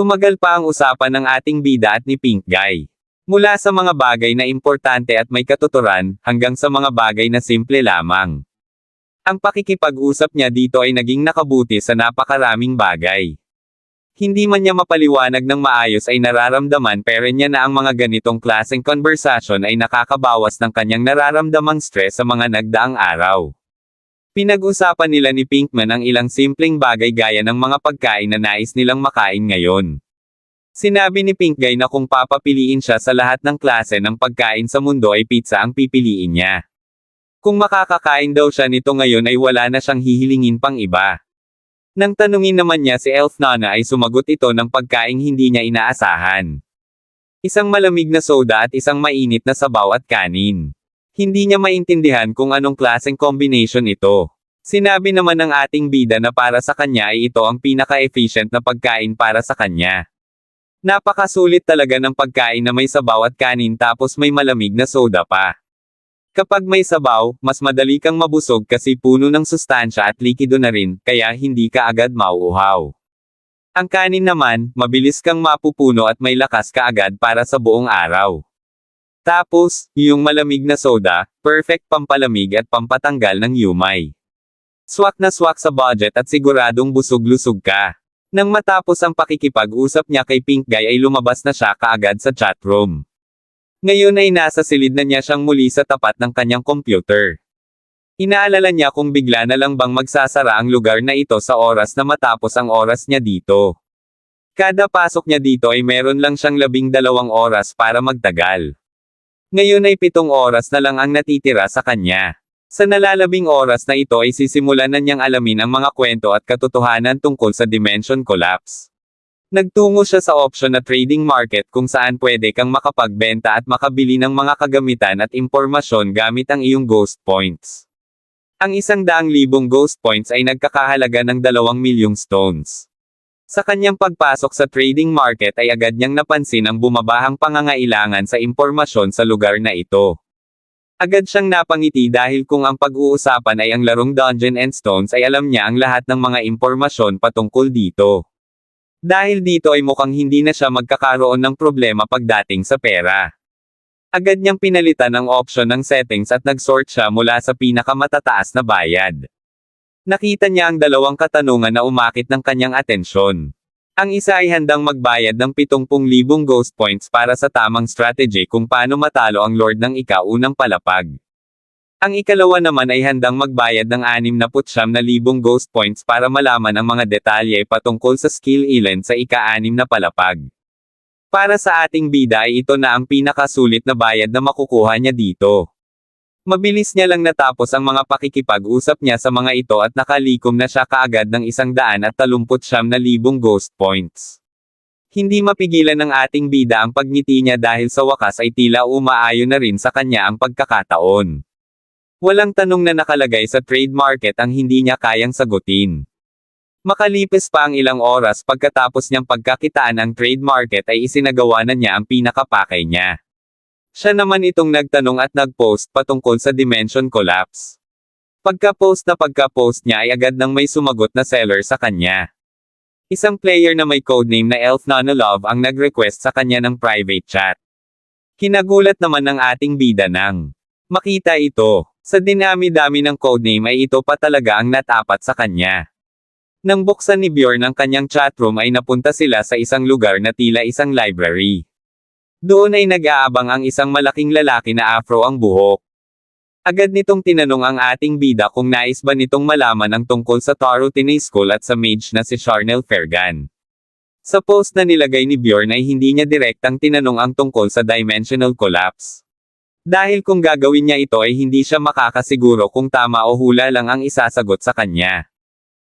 Tumagal pa ang usapan ng ating bida at ni Pink Guy. Mula sa mga bagay na importante at may katuturan, hanggang sa mga bagay na simple lamang. Ang pakikipag-usap niya dito ay naging nakabuti sa napakaraming bagay. Hindi man niya mapaliwanag ng maayos ay nararamdaman pero niya na ang mga ganitong klaseng conversation ay nakakabawas ng kanyang nararamdamang stress sa mga nagdaang araw. Pinag-usapan nila ni Pinkman ang ilang simpleng bagay gaya ng mga pagkain na nais nilang makain ngayon. Sinabi ni Pink Guy na kung papapiliin siya sa lahat ng klase ng pagkain sa mundo ay pizza ang pipiliin niya. Kung makakakain daw siya nito ngayon ay wala na siyang hihilingin pang iba. Nang tanungin naman niya si Elf Nana ay sumagot ito ng pagkaing hindi niya inaasahan. Isang malamig na soda at isang mainit na sabaw at kanin. Hindi niya maintindihan kung anong klaseng combination ito. Sinabi naman ng ating bida na para sa kanya ay ito ang pinaka-efficient na pagkain para sa kanya. Napakasulit talaga ng pagkain na may sabaw at kanin tapos may malamig na soda pa. Kapag may sabaw, mas madali kang mabusog kasi puno ng sustansya at likido na rin, kaya hindi ka agad mauuhaw. Ang kanin naman, mabilis kang mapupuno at may lakas ka agad para sa buong araw. Tapos, yung malamig na soda, perfect pampalamig at pampatanggal ng yumay. Swak na swak sa budget at siguradong busog-lusog ka. Nang matapos ang pakikipag-usap niya kay Pink Guy ay lumabas na siya kaagad sa chatroom. Ngayon ay nasa silid na niya siyang muli sa tapat ng kanyang computer. Inaalala niya kung bigla na lang bang magsasara ang lugar na ito sa oras na matapos ang oras niya dito. Kada pasok niya dito ay meron lang siyang labing dalawang oras para magtagal. Ngayon ay pitong oras na lang ang natitira sa kanya. Sa nalalabing oras na ito ay sisimulan na niyang alamin ang mga kwento at katotohanan tungkol sa dimension collapse. Nagtungo siya sa option na trading market kung saan pwede kang makapagbenta at makabili ng mga kagamitan at impormasyon gamit ang iyong ghost points. Ang isang daang libong ghost points ay nagkakahalaga ng dalawang milyong stones. Sa kanyang pagpasok sa trading market ay agad niyang napansin ang bumabahang pangangailangan sa impormasyon sa lugar na ito. Agad siyang napangiti dahil kung ang pag-uusapan ay ang larong Dungeon and Stones ay alam niya ang lahat ng mga impormasyon patungkol dito. Dahil dito ay mukhang hindi na siya magkakaroon ng problema pagdating sa pera. Agad niyang pinalitan ang option ng settings at nag-sort siya mula sa pinakamatataas na bayad. Nakita niya ang dalawang katanungan na umakit ng kanyang atensyon. Ang isa ay handang magbayad ng 70,000 ghost points para sa tamang strategy kung paano matalo ang Lord ng ikaunang palapag. Ang ikalawa naman ay handang magbayad ng 69,000 ghost points para malaman ang mga detalye patungkol sa skill ilan sa ika-anim na palapag. Para sa ating bida ay ito na ang pinakasulit na bayad na makukuha niya dito. Mabilis niya lang natapos ang mga pakikipag-usap niya sa mga ito at nakalikom na siya kaagad ng isang daan at talumput siyam na libong ghost points. Hindi mapigilan ng ating bida ang pagngiti niya dahil sa wakas ay tila umaayon na rin sa kanya ang pagkakataon. Walang tanong na nakalagay sa trade market ang hindi niya kayang sagutin. Makalipas pa ang ilang oras pagkatapos niyang pagkakitaan ang trade market ay isinagawa na niya ang pinakapakay niya. Siya naman itong nagtanong at nagpost patungkol sa dimension collapse. Pagka-post na pagka-post niya ay agad nang may sumagot na seller sa kanya. Isang player na may codename na Elf Love ang nag-request sa kanya ng private chat. Kinagulat naman ng ating bida nang makita ito. Sa dinami-dami ng codename ay ito pa talaga ang natapat sa kanya. Nang buksan ni Bjorn ang kanyang chatroom ay napunta sila sa isang lugar na tila isang library. Doon ay nag-aabang ang isang malaking lalaki na afro ang buhok. Agad nitong tinanong ang ating bida kung nais ba nitong malaman ang tungkol sa Taro Tinay School at sa mage na si Charnel Fergan. Sa post na nilagay ni Bjorn ay hindi niya direktang tinanong ang tungkol sa dimensional collapse. Dahil kung gagawin niya ito ay hindi siya makakasiguro kung tama o hula lang ang isasagot sa kanya.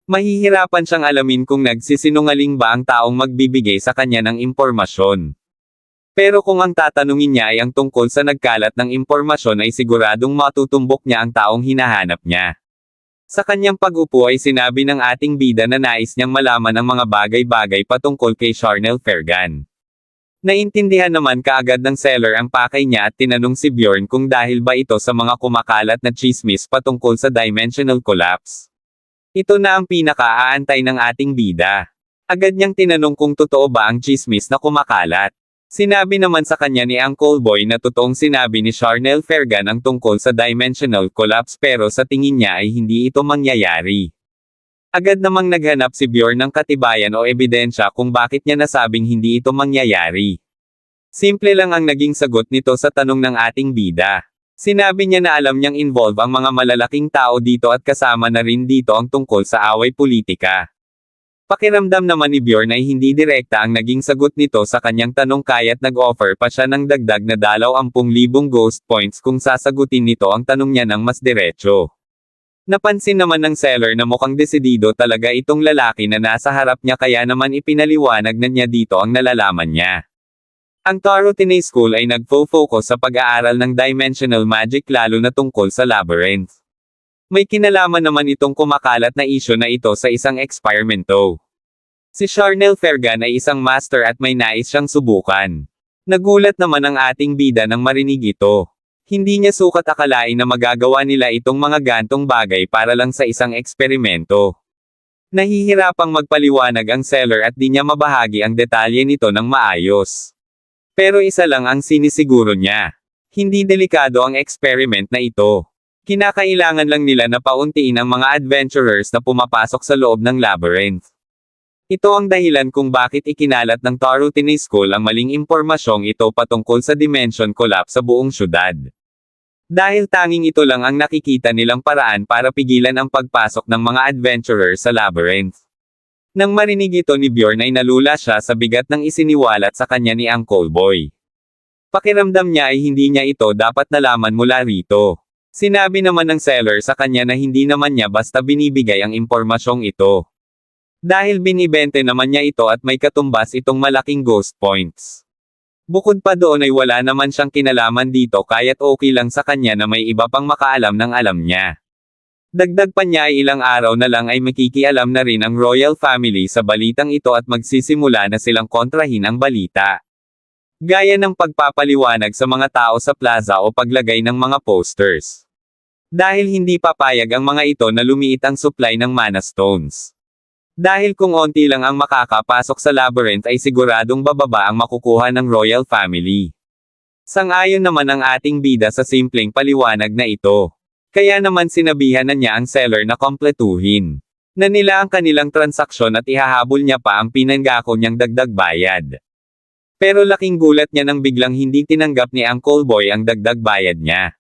Mahihirapan siyang alamin kung nagsisinungaling ba ang taong magbibigay sa kanya ng impormasyon. Pero kung ang tatanungin niya ay ang tungkol sa nagkalat ng impormasyon ay siguradong matutumbok niya ang taong hinahanap niya. Sa kanyang pag-upo ay sinabi ng ating bida na nais niyang malaman ang mga bagay-bagay patungkol kay Charnel Fergan. Naintindihan naman kaagad ng seller ang pakay niya at tinanong si Bjorn kung dahil ba ito sa mga kumakalat na chismis patungkol sa dimensional collapse. Ito na ang pinaka-aantay ng ating bida. Agad niyang tinanong kung totoo ba ang chismis na kumakalat. Sinabi naman sa kanya ni Uncle Boy na totoong sinabi ni Charnel Fergan ang tungkol sa dimensional collapse pero sa tingin niya ay hindi ito mangyayari. Agad namang naghanap si Bjorn ng katibayan o ebidensya kung bakit niya nasabing hindi ito mangyayari. Simple lang ang naging sagot nito sa tanong ng ating bida. Sinabi niya na alam niyang involve ang mga malalaking tao dito at kasama na rin dito ang tungkol sa away politika. Pakiramdam naman ni Bjorn ay hindi direkta ang naging sagot nito sa kanyang tanong kaya't nag-offer pa siya ng dagdag na dalaw ampung libong ghost points kung sasagutin nito ang tanong niya ng mas diretso. Napansin naman ng seller na mukhang desidido talaga itong lalaki na nasa harap niya kaya naman ipinaliwanag na niya dito ang nalalaman niya. Ang Tarotine School ay nagfo-focus sa pag-aaral ng dimensional magic lalo na tungkol sa labyrinth. May kinalaman naman itong kumakalat na isyo na ito sa isang eksperimento. Si Charnel Fergan ay isang master at may nais siyang subukan. Nagulat naman ang ating bida nang marinig ito. Hindi niya sukat akalain na magagawa nila itong mga gantong bagay para lang sa isang eksperimento. Nahihirapang magpaliwanag ang seller at di niya mabahagi ang detalye nito ng maayos. Pero isa lang ang sinisiguro niya. Hindi delikado ang experiment na ito. Kinakailangan lang nila na pauntiin ang mga adventurers na pumapasok sa loob ng labyrinth. Ito ang dahilan kung bakit ikinalat ng Tarutine School ang maling impormasyong ito patungkol sa dimension collapse sa buong syudad. Dahil tanging ito lang ang nakikita nilang paraan para pigilan ang pagpasok ng mga adventurers sa labyrinth. Nang marinig ito ni Bjorn ay nalula siya sa bigat ng isiniwalat sa kanya ni Uncle Boy. Pakiramdam niya ay hindi niya ito dapat nalaman mula rito. Sinabi naman ng seller sa kanya na hindi naman niya basta binibigay ang impormasyong ito. Dahil binibente naman niya ito at may katumbas itong malaking ghost points. Bukod pa doon ay wala naman siyang kinalaman dito kaya't okay lang sa kanya na may iba pang makaalam ng alam niya. Dagdag pa niya ay ilang araw na lang ay makikialam na rin ang royal family sa balitang ito at magsisimula na silang kontrahin ang balita. Gaya ng pagpapaliwanag sa mga tao sa plaza o paglagay ng mga posters. Dahil hindi papayag ang mga ito na lumiit ang supply ng mana stones. Dahil kung onti lang ang makakapasok sa labyrinth ay siguradong bababa ang makukuha ng royal family. Sang-ayon naman ang ating bida sa simpleng paliwanag na ito. Kaya naman sinabihan na niya ang seller na kompletuhin. Na nila ang kanilang transaksyon at ihahabol niya pa ang pinanggako niyang dagdag bayad. Pero laking gulat niya nang biglang hindi tinanggap ni Uncle Boy ang dagdag bayad niya.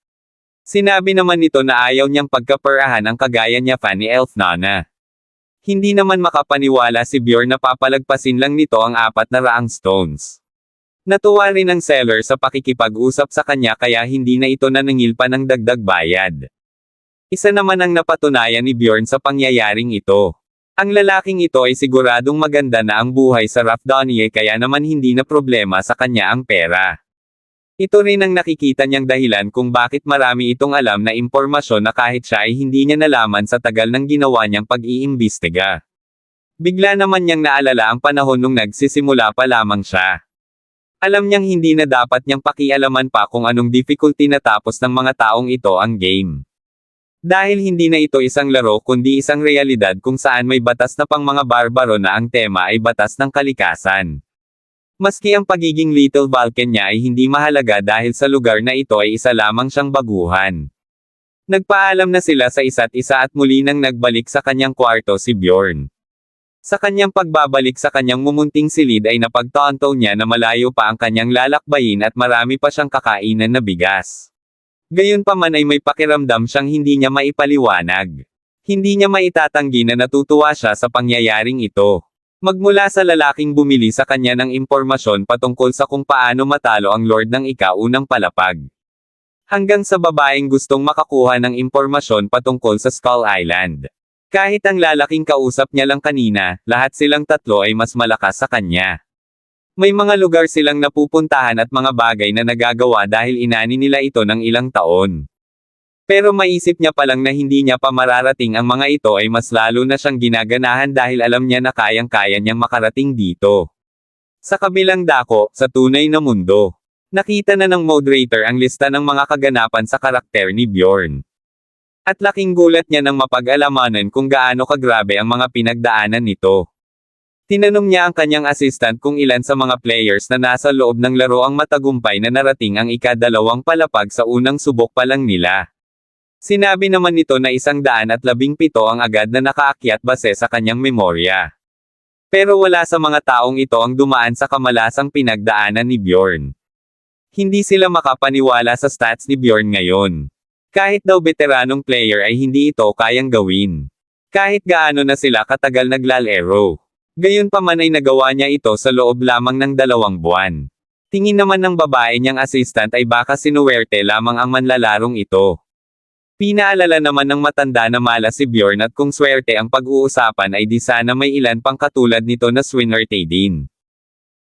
Sinabi naman nito na ayaw niyang pagkaperahan ang kagaya niya fan ni Elf Nana. Hindi naman makapaniwala si Bjorn na papalagpasin lang nito ang apat na raang stones. Natuwa rin ang seller sa pakikipag-usap sa kanya kaya hindi na ito nanangil pa ng dagdag bayad. Isa naman ang napatunayan ni Bjorn sa pangyayaring ito. Ang lalaking ito ay siguradong maganda na ang buhay sa Rafdonie kaya naman hindi na problema sa kanya ang pera. Ito rin ang nakikita niyang dahilan kung bakit marami itong alam na impormasyon na kahit siya ay hindi niya nalaman sa tagal ng ginawa niyang pag-iimbestiga. Bigla naman niyang naalala ang panahon nung nagsisimula pa lamang siya. Alam niyang hindi na dapat niyang pakialaman pa kung anong difficulty natapos ng mga taong ito ang game. Dahil hindi na ito isang laro kundi isang realidad kung saan may batas na pang mga barbaro na ang tema ay batas ng kalikasan. Maski ang pagiging Little Balkan niya ay hindi mahalaga dahil sa lugar na ito ay isa lamang siyang baguhan. Nagpaalam na sila sa isa't isa at muli nang nagbalik sa kanyang kwarto si Bjorn. Sa kanyang pagbabalik sa kanyang mumunting silid ay napagtanto niya na malayo pa ang kanyang lalakbayin at marami pa siyang kakainan na bigas. Gayunpaman ay may pakiramdam siyang hindi niya maipaliwanag. Hindi niya maitatanggi na natutuwa siya sa pangyayaring ito. Magmula sa lalaking bumili sa kanya ng impormasyon patungkol sa kung paano matalo ang Lord ng ikaunang palapag. Hanggang sa babaeng gustong makakuha ng impormasyon patungkol sa Skull Island. Kahit ang lalaking kausap niya lang kanina, lahat silang tatlo ay mas malakas sa kanya. May mga lugar silang napupuntahan at mga bagay na nagagawa dahil inani nila ito ng ilang taon. Pero maisip niya palang na hindi niya pa mararating ang mga ito ay mas lalo na siyang ginaganahan dahil alam niya na kayang-kaya niyang makarating dito. Sa kabilang dako, sa tunay na mundo. Nakita na ng moderator ang lista ng mga kaganapan sa karakter ni Bjorn. At laking gulat niya nang mapag-alamanan kung gaano kagrabe ang mga pinagdaanan nito. Tinanong niya ang kanyang assistant kung ilan sa mga players na nasa loob ng laro ang matagumpay na narating ang ikadalawang palapag sa unang subok pa lang nila. Sinabi naman nito na isang daan at labing pito ang agad na nakaakyat base sa kanyang memorya. Pero wala sa mga taong ito ang dumaan sa kamalasang pinagdaanan ni Bjorn. Hindi sila makapaniwala sa stats ni Bjorn ngayon. Kahit daw veteranong player ay hindi ito kayang gawin. Kahit gaano na sila katagal naglalaro. Gayon pa man ay nagawa niya ito sa loob lamang ng dalawang buwan. Tingin naman ng babae niyang assistant ay baka sinuwerte lamang ang manlalarong ito. Pinaalala naman ng matanda na mala si Bjorn at kung swerte ang pag-uusapan ay di sana may ilan pang katulad nito na swinerte din.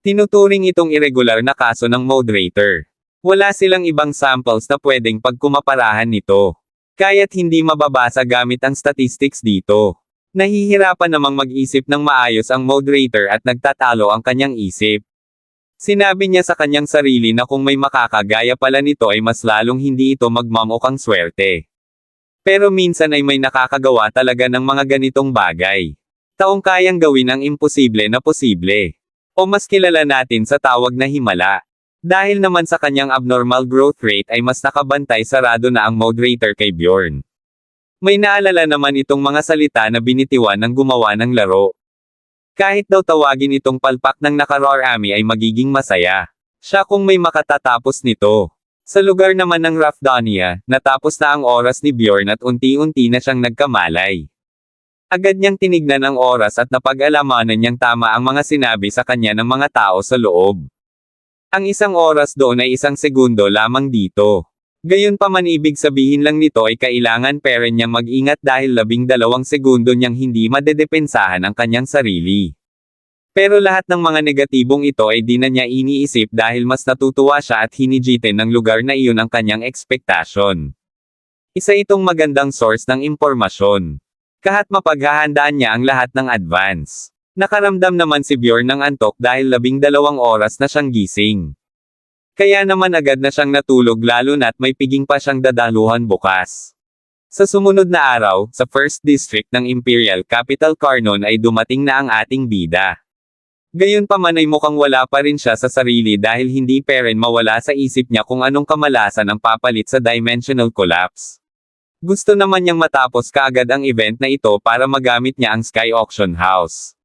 Tinuturing itong irregular na kaso ng moderator. Wala silang ibang samples na pwedeng pagkumaparahan nito. Kaya't hindi mababasa gamit ang statistics dito. Nahihirapan namang mag-isip ng maayos ang moderator at nagtatalo ang kanyang isip. Sinabi niya sa kanyang sarili na kung may makakagaya pala nito ay mas lalong hindi ito magmamukang swerte. Pero minsan ay may nakakagawa talaga ng mga ganitong bagay. Taong kayang gawin ang imposible na posible. O mas kilala natin sa tawag na himala. Dahil naman sa kanyang abnormal growth rate ay mas nakabantay sarado na ang moderator kay Bjorn. May naalala naman itong mga salita na binitiwan ng gumawa ng laro. Kahit daw tawagin itong palpak ng nakararami ay magiging masaya. Siya kung may makatatapos nito. Sa lugar naman ng Rafdania, natapos na ang oras ni Bjorn at unti-unti na siyang nagkamalay. Agad niyang tinignan ang oras at napag-alamanan niyang tama ang mga sinabi sa kanya ng mga tao sa loob. Ang isang oras doon ay isang segundo lamang dito. Gayon pa man ibig sabihin lang nito ay kailangan pera niyang mag-ingat dahil labing dalawang segundo niyang hindi madedepensahan ang kanyang sarili. Pero lahat ng mga negatibong ito ay di na niya iniisip dahil mas natutuwa siya at hinijitin ng lugar na iyon ang kanyang ekspektasyon. Isa itong magandang source ng impormasyon. Kahat mapaghahandaan niya ang lahat ng advance. Nakaramdam naman si Bjorn ng antok dahil labing dalawang oras na siyang gising. Kaya naman agad na siyang natulog lalo na't may piging pa siyang dadaluhan bukas. Sa sumunod na araw, sa First District ng Imperial Capital Carnon ay dumating na ang ating bida. Gayon pa man ay mukhang wala pa rin siya sa sarili dahil hindi pa rin mawala sa isip niya kung anong kamalasan ang papalit sa dimensional collapse. Gusto naman niyang matapos kaagad ang event na ito para magamit niya ang Sky Auction House.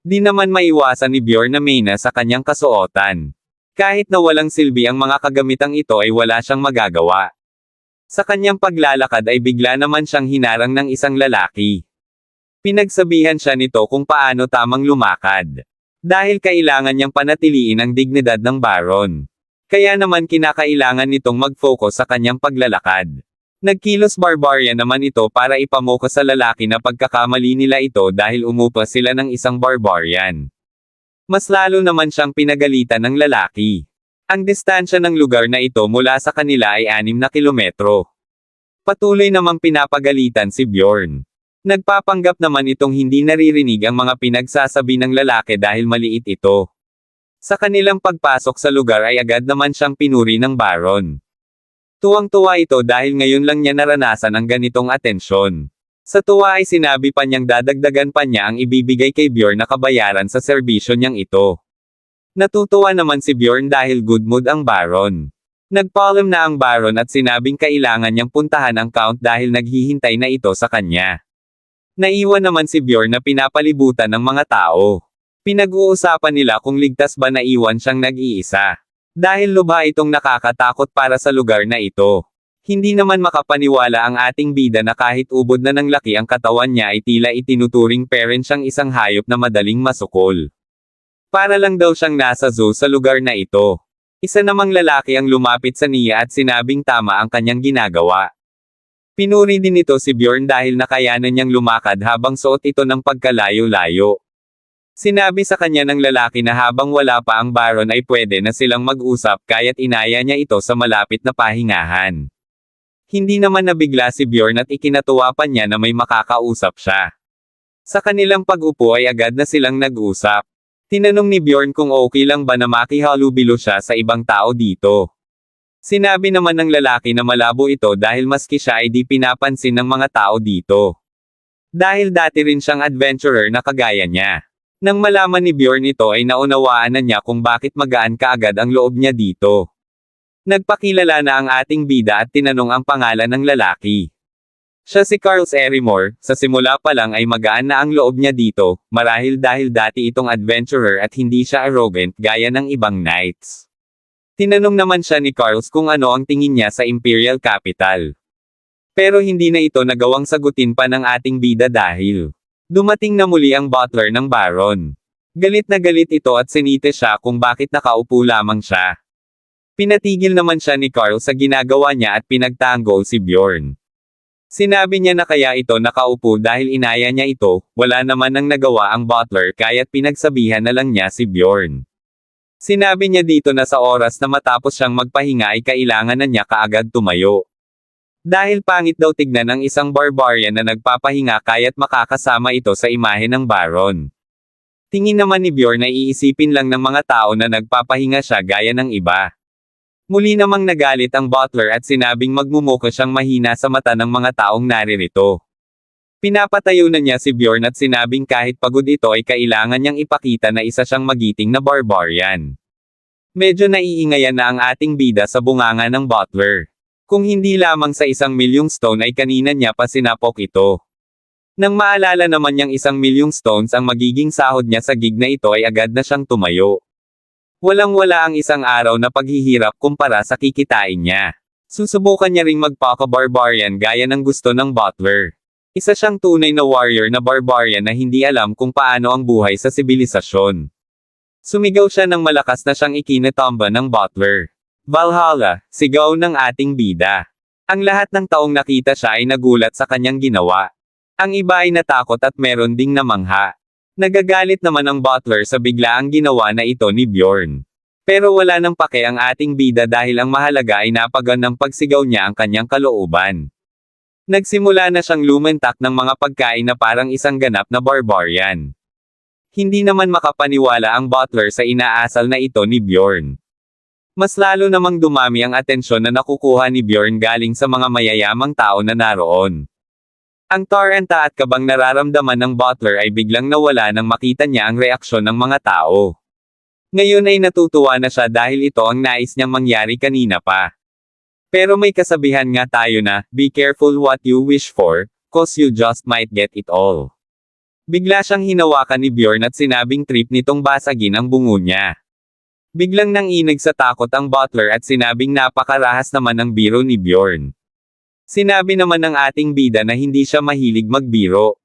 Di naman maiwasan ni Bjorn na Mena sa kanyang kasuotan. Kahit na walang silbi ang mga kagamitang ito ay wala siyang magagawa. Sa kanyang paglalakad ay bigla naman siyang hinarang ng isang lalaki. Pinagsabihan siya nito kung paano tamang lumakad. Dahil kailangan niyang panatiliin ang dignidad ng baron. Kaya naman kinakailangan nitong mag-focus sa kanyang paglalakad. Nagkilos barbarian naman ito para ipamoko sa lalaki na pagkakamali nila ito dahil umupa sila ng isang barbarian. Mas lalo naman siyang pinagalitan ng lalaki. Ang distansya ng lugar na ito mula sa kanila ay 6 na kilometro. Patuloy namang pinapagalitan si Bjorn. Nagpapanggap naman itong hindi naririnig ang mga pinagsasabi ng lalaki dahil maliit ito. Sa kanilang pagpasok sa lugar ay agad naman siyang pinuri ng baron. Tuwang-tuwa ito dahil ngayon lang niya naranasan ang ganitong atensyon. Sa tuwa ay sinabi pa niyang dadagdagan pa niya ang ibibigay kay Bjorn na kabayaran sa serbisyo niyang ito. Natutuwa naman si Bjorn dahil good mood ang baron. Nagpaalam na ang baron at sinabing kailangan niyang puntahan ang count dahil naghihintay na ito sa kanya. Naiwan naman si Bjorn na pinapalibutan ng mga tao. Pinag-uusapan nila kung ligtas ba naiwan siyang nag-iisa. Dahil lubha itong nakakatakot para sa lugar na ito. Hindi naman makapaniwala ang ating bida na kahit ubod na ng laki ang katawan niya ay tila itinuturing parent siyang isang hayop na madaling masukol. Para lang daw siyang nasa zoo sa lugar na ito. Isa namang lalaki ang lumapit sa niya at sinabing tama ang kanyang ginagawa. Pinuri din ito si Bjorn dahil nakayanan niyang lumakad habang suot ito ng pagkalayo-layo. Sinabi sa kanya ng lalaki na habang wala pa ang baron ay pwede na silang mag-usap kaya't inaya niya ito sa malapit na pahingahan. Hindi naman nabigla si Bjorn at ikinatuwa pa niya na may makakausap siya. Sa kanilang pag-upo ay agad na silang nag-usap. Tinanong ni Bjorn kung okay lang ba na makihalubilo siya sa ibang tao dito. Sinabi naman ng lalaki na malabo ito dahil maski siya ay di pinapansin ng mga tao dito. Dahil dati rin siyang adventurer na kagaya niya. Nang malaman ni Bjorn ito ay naunawaan na niya kung bakit magaan kaagad ang loob niya dito. Nagpakilala na ang ating bida at tinanong ang pangalan ng lalaki. Siya si Carls Erimore, sa simula pa lang ay magaan na ang loob niya dito, marahil dahil dati itong adventurer at hindi siya arrogant gaya ng ibang knights. Tinanong naman siya ni Carls kung ano ang tingin niya sa Imperial Capital. Pero hindi na ito nagawang sagutin pa ng ating bida dahil dumating na muli ang butler ng Baron. Galit na galit ito at sinite siya kung bakit nakaupo lamang siya. Pinatigil naman siya ni Carl sa ginagawa niya at pinagtanggol si Bjorn. Sinabi niya na kaya ito nakaupo dahil inaya niya ito, wala naman nang nagawa ang butler kaya't pinagsabihan na lang niya si Bjorn. Sinabi niya dito na sa oras na matapos siyang magpahinga ay kailangan na niya kaagad tumayo. Dahil pangit daw tignan ng isang barbarian na nagpapahinga kaya't makakasama ito sa imahe ng baron. Tingin naman ni Bjorn na iisipin lang ng mga tao na nagpapahinga siya gaya ng iba. Muli namang nagalit ang butler at sinabing magmumuko siyang mahina sa mata ng mga taong naririto. Pinapatayo na niya si Bjorn at sinabing kahit pagod ito ay kailangan niyang ipakita na isa siyang magiting na barbarian. Medyo naiingayan na ang ating bida sa bunganga ng butler. Kung hindi lamang sa isang milyong stone ay kanina niya pa sinapok ito. Nang maalala naman niyang isang milyong stones ang magiging sahod niya sa gig na ito ay agad na siyang tumayo. Walang-wala ang isang araw na paghihirap kumpara sa kikitain niya. Susubukan niya ring magpaka-barbarian gaya ng gusto ng butler. Isa siyang tunay na warrior na barbarian na hindi alam kung paano ang buhay sa sibilisasyon. Sumigaw siya ng malakas na siyang ikinatamba ng butler. Valhalla, sigaw ng ating bida. Ang lahat ng taong nakita siya ay nagulat sa kanyang ginawa. Ang iba ay natakot at meron ding namangha. Nagagalit naman ang butler sa biglaang ginawa na ito ni Bjorn. Pero wala nang pake ang ating bida dahil ang mahalaga ay napagan ng pagsigaw niya ang kanyang kalooban. Nagsimula na siyang lumentak ng mga pagkain na parang isang ganap na barbarian. Hindi naman makapaniwala ang butler sa inaasal na ito ni Bjorn. Mas lalo namang dumami ang atensyon na nakukuha ni Bjorn galing sa mga mayayamang tao na naroon. Ang taranta at kabang nararamdaman ng butler ay biglang nawala nang makita niya ang reaksyon ng mga tao. Ngayon ay natutuwa na siya dahil ito ang nais niyang mangyari kanina pa. Pero may kasabihan nga tayo na, be careful what you wish for, cause you just might get it all. Bigla siyang hinawakan ni Bjorn at sinabing trip nitong basagin ang bungo niya. Biglang nanginig sa takot ang butler at sinabing napakarahas naman ang biro ni Bjorn. Sinabi naman ng ating bida na hindi siya mahilig magbiro.